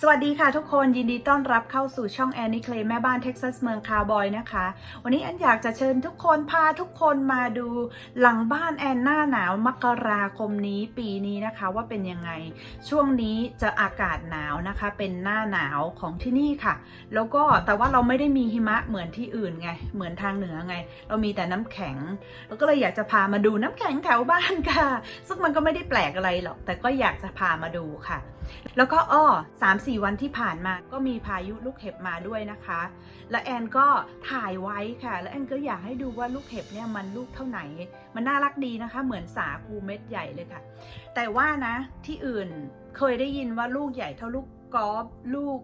สวัสดีค่ะทุกคนยินดีต้อนรับเข้าสู่ช่องแอนนี่เคลแม่บ้านเท็กซัสเมืองคาวบอยนะคะ วันนี้แอนอยากจะเชิญทุกคนพาทุกคนมาดูหลังบ้านแอนหน้าหนาวมกราคมนี้ปีนี้นะคะว่าเป็นยังไง ช่วงนี้จะอากาศหนาวนะคะเป็นหน้าหนาวของที่นี่ค่ะ แล้วก็แต่ว่าเราไม่ได้มีหิมะเหมือนที่อื่นไง เหมือนทางเหนือไง เรามีแต่น้ำแข็ง แล้วก็เลยอยากจะพามาดูน้ำแข็งแถวบ้านค่ะ ซึ่งมันก็ไม่ได้แปลกอะไรหรอกแต่ก็อยากจะพามาดูค่ะ แล้วก็อ้อสามสี่วันที่ผ่านมาก็มีพายุลูกเห็บมาด้วยนะคะ และแอนก็ถ่ายไว้ค่ะ และแอนก็อยากให้ดูว่าลูกเห็บเนี่ยมันลูกเท่าไหน มันน่ารักดีนะคะ เหมือนสาคูเม็ดใหญ่เลยค่ะ แต่ว่านะที่อื่นเคยได้ยินว่าลูกใหญ่เท่าลูกกอล์ฟลูก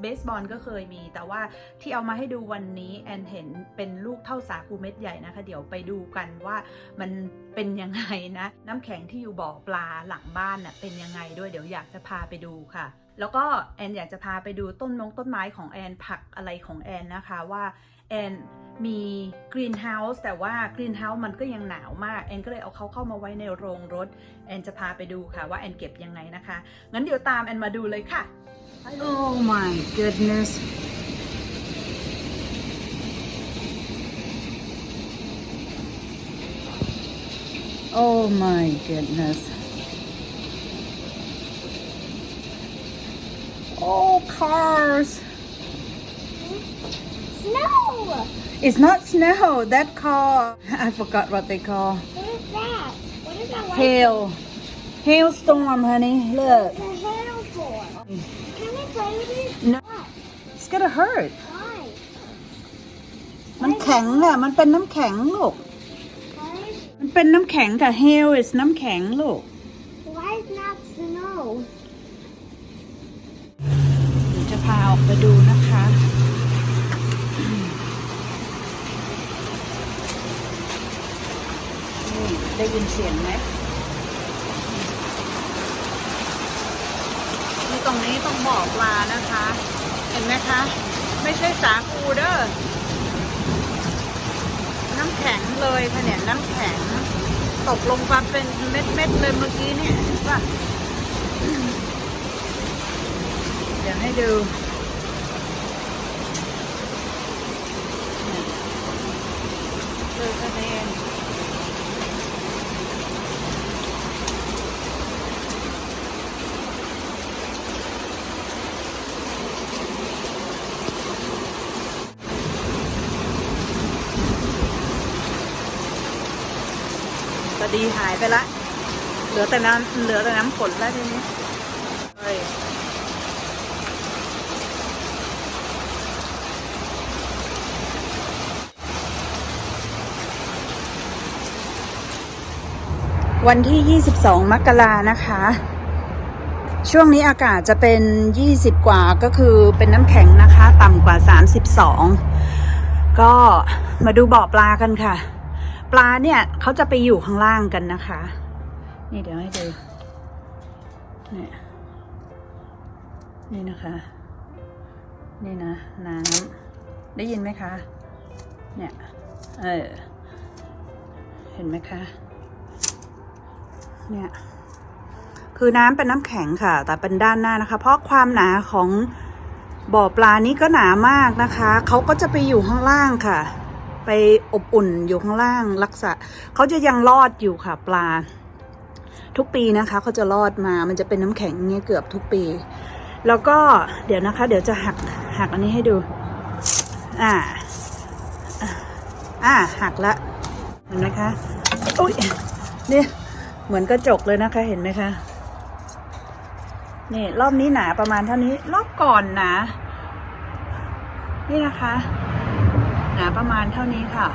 เบสบอลก็เคยมี แต่ว่าที่เอามาให้ดูวันนี้แอนเห็นเป็นลูกเท่าสาคูเม็ดใหญ่นะคะ เดี๋ยวไปดูกันว่ามันเป็นยังไงนะ น้ำแข็งที่อยู่บ่อปลาหลังบ้านน่ะเป็นยังไงด้วยเดี๋ยวอยากจะพาไปดูค่ะ แล้วก็แอนอยากจะพาไปดูต้นมงต้นไม้ของแอนผักอะไรของแอนนะคะว่าแอนมีกรีนเฮาส์แต่ว่ากรีนเฮาส์มันก็ยังหนาวมาก แอนก็เลยเอาเขาเข้ามาไว้ในโรงรถ แอนจะพาไปดูค่ะว่าแอนเก็บยังไงนะคะ งั้นเดี๋ยวตามแอนมาดูเลยค่ะ Oh my goodness. Oh my goodness. cars. Snow! It's not snow, that car. I forgot what they call. What is that? What is that like? Hail. Hailstorm, honey. Look. The hail for? Can we play with it? No. What? It's gonna hurt. Why? มันแข็งอะมันเป็นน้ำแข็งลูก Why? มันเป็นน้ำแข็งกับ hail is น้ำแข็งลูก ออกไปดูนะคะนี่ได้ยินเสียงไหมนี่ตรงนี้ต้องบอกปลานะคะ เห็นไหมคะ ไม่ใช่สาคูเด้อน้ำแข็งเลยค่ะเนี่ยน้ำแข็ง ตกลงมาเป็นเม็ดๆเลยเมื่อกี้เนี่ยเห็นป่ะเดี๋ยวให้ดู ดูคะแนนก็ดีหายไปละ เหลือแต่น้ำเหลือแต่น้ำฝนแล้วทีนี้เฮ้ย วันที่ 22 มกรานะคะ ช่วงนี้อากาศจะเป็น 20 กว่าก็คือเป็นน้ำแข็งนะคะ ต่ำกว่า 32 ก็มาดูบ่อปลากันค่ะ ปลาเนี่ยเขาจะไปอยู่ข้างล่างกันนะคะ นี่เดี๋ยวให้ดูนี่นี่นะคะ นี่นะน้ำได้ยินไหมคะ เนี่ย เออ เห็นไหมคะ เนี่ยคือน้ำเป็นน้ำแข็งค่ะ แต่เป็นด้านหน้านะคะ เพราะความหนาของบ่อปลานี้ก็หนามากนะคะ เขาก็จะไปอยู่ข้างล่างค่ะ ไปอบอุ่นอยู่ข้างล่างรักษาเขาจะยังรอดอยู่ค่ะปลา ทุกปีนะคะเขาจะรอดมา มันจะเป็นน้ำแข็งเงี้ยเกือบทุกปี แล้วก็เดี๋ยวนะคะ เดี๋ยวจะหักหักอันนี้ให้ดู อ่า อ่าหักละเห็นไหมคะอุ้ยเนี่ย เหมือนกระจกเลยนะคะเห็นไหมคะ นี่รอบนี้หนาประมาณเท่านี้ รอบก่อนหนา นี่นะคะ หนาประมาณเท่านี้ค่ะ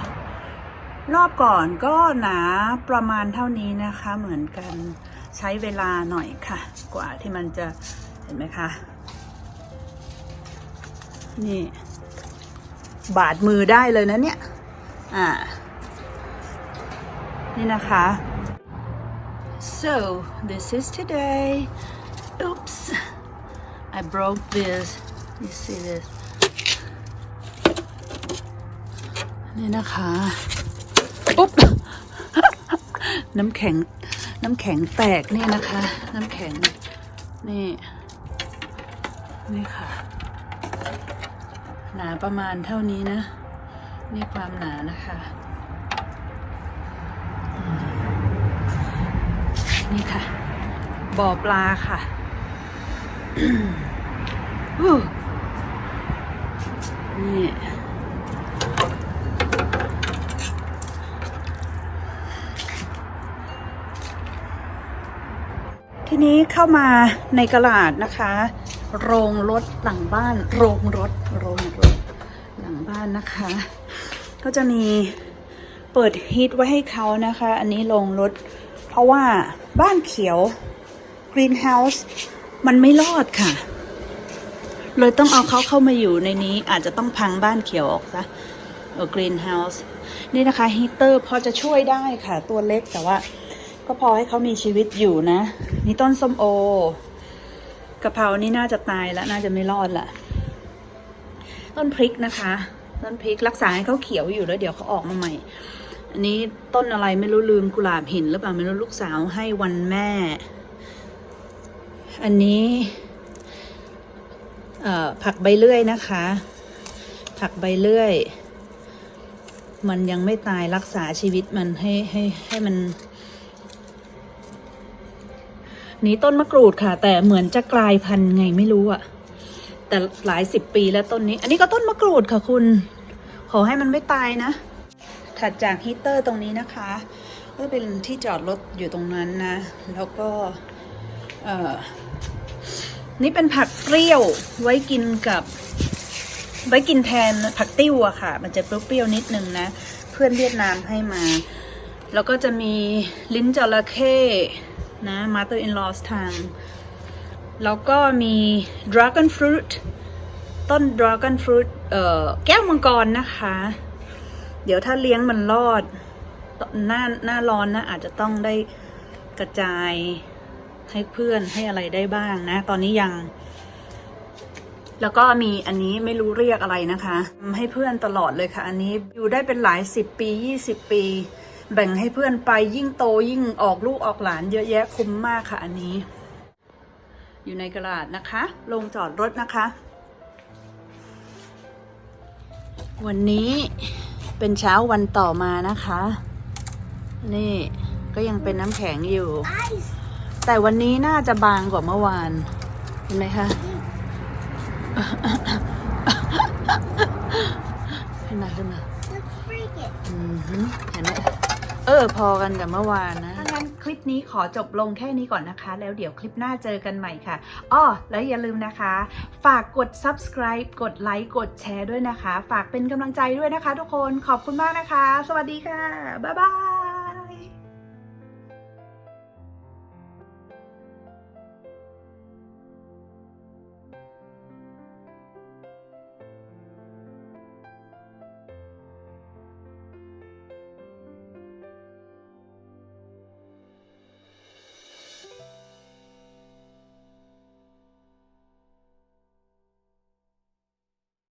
รอบก่อนก็หนาประมาณเท่านี้นะคะ เหมือนกันใช้เวลาหน่อยค่ะ กว่าที่มันจะเห็นไหมคะ นี่ บาดมือได้เลยนะเนี่ย อ่า นี่นะคะ So this is today. Oops, I broke this. You see this? นี่นะคะอุ๊บ น้ำแข็ง น้ำแข็งแตกนี่นะคะ น้ำแข็ง นี่ นี่ค่ะ หนาประมาณเท่านี้นะ นี่ความหนานะคะอืม นี่ค่ะ บ่อปลาค่ะนี่ทีนี้เข้ามาในกระดาษนะคะ โรงรถหลังบ้าน โรงรถ โรงรถหลังบ้านนะคะ ก็จะมีเปิดฮีทไว้ให้เขานะคะ อันนี้โรงรถ เพราะว่าบ้านเขียว Greenhouse มันไม่รอดค่ะ เลยต้องเอาเขาเข้ามาอยู่ในนี้อาจจะต้องพังบ้านเขียวออกซะเออกรีนเฮาส์นี่นะคะฮีเตอร์พอจะช่วยได้ค่ะ ตัวเล็กแต่ว่า ก็พอให้เขามีชีวิตอยู่นะ นี่ต้นส้มโอกะเพรานี่น่าจะตายแล้วน่าจะไม่รอดละต้นพริกนะคะ ต้นพริกรักษาให้เขาเขียวอยู่แล้วเดี๋ยวเขาออกมาใหม่ อันนี้ต้นอะไรไม่รู้ลืมกุหลาบหินหรือเปล่าไม่รู้ลูกสาวให้วันแม่ อันนี้ผักใบเลื่อยนะคะ ผักใบเลื่อย มันยังไม่ตายรักษาชีวิตมันให้ให้ให้มันนี้ต้นมะกรูดค่ะ แต่เหมือนจะกลายพันธุ์ไงไม่รู้อะแต่หลายสิบปีแล้วต้นนี้ อันนี้ก็ต้นมะกรูดค่ะคุณ ขอให้มันไม่ตายนะ ถัดจากฮีเตอร์ตรงนี้นะคะ ก็เป็นที่จอดรถอยู่ตรงนั้นนะ แล้วก็นี่เป็นผักเปรี้ยวไว้กินกับ ไว้กินแทนผักติ้วอะค่ะ มันจะเปรี้ยวๆนิดนึงนะ เพื่อนเวียดนามให้มา แล้วก็จะมีลิ้นจระเข้นะ mother in laws ทาง แล้วก็มี dragon fruit ต้น dragon fruit เอ่อแก้วมังกรนะคะ เดี๋ยวถ้าเลี้ยงมันรอด หน้าหน้าร้อนนะอาจจะต้องได้กระจายให้เพื่อนให้อะไรได้บ้างนะ ตอนนี้ยัง แล้วก็มีอันนี้ไม่รู้เรียกอะไรนะคะให้เพื่อนตลอดเลยค่ะ อันนี้อยู่ได้เป็นหลายสิบปียี่สิบปี แบ่งให้เพื่อนไปยิ่งโตยิ่งออกลูกออกหลานเยอะแยะคุ้มมากค่ะ อันนี้ อยู่ในกระดาษนะคะ ลงจอดรถนะคะ วันนี้ เป็นเช้าวันต่อมานะคะ นี่ก็ยังเป็นน้ำแข็งอยู่ Ice. แต่วันนี้น่าจะบางกว่าเมื่อวาน เห็นไหมคะ ขึ้นมาขึ้นมา Let's break it. อือหือเห็นไหมเออ พอกันกับเมื่อวานนะถ้างั้นค ลิปนี้ขอจบลงแค่นี้ก่อนนะคะ แล้วเดี๋ยวคลิปหน้าเจอกันใหม่ค่ะอ้อแล้วอย่าลืมนะคะ ฝากกด subscribe กดไลค์กดแชร์ด้วยนะคะ ฝากเป็นกำลังใจด้วยนะคะ ทุกคนขอบคุณมากนะคะ สวัสดีค่ะ บ๊ายบาย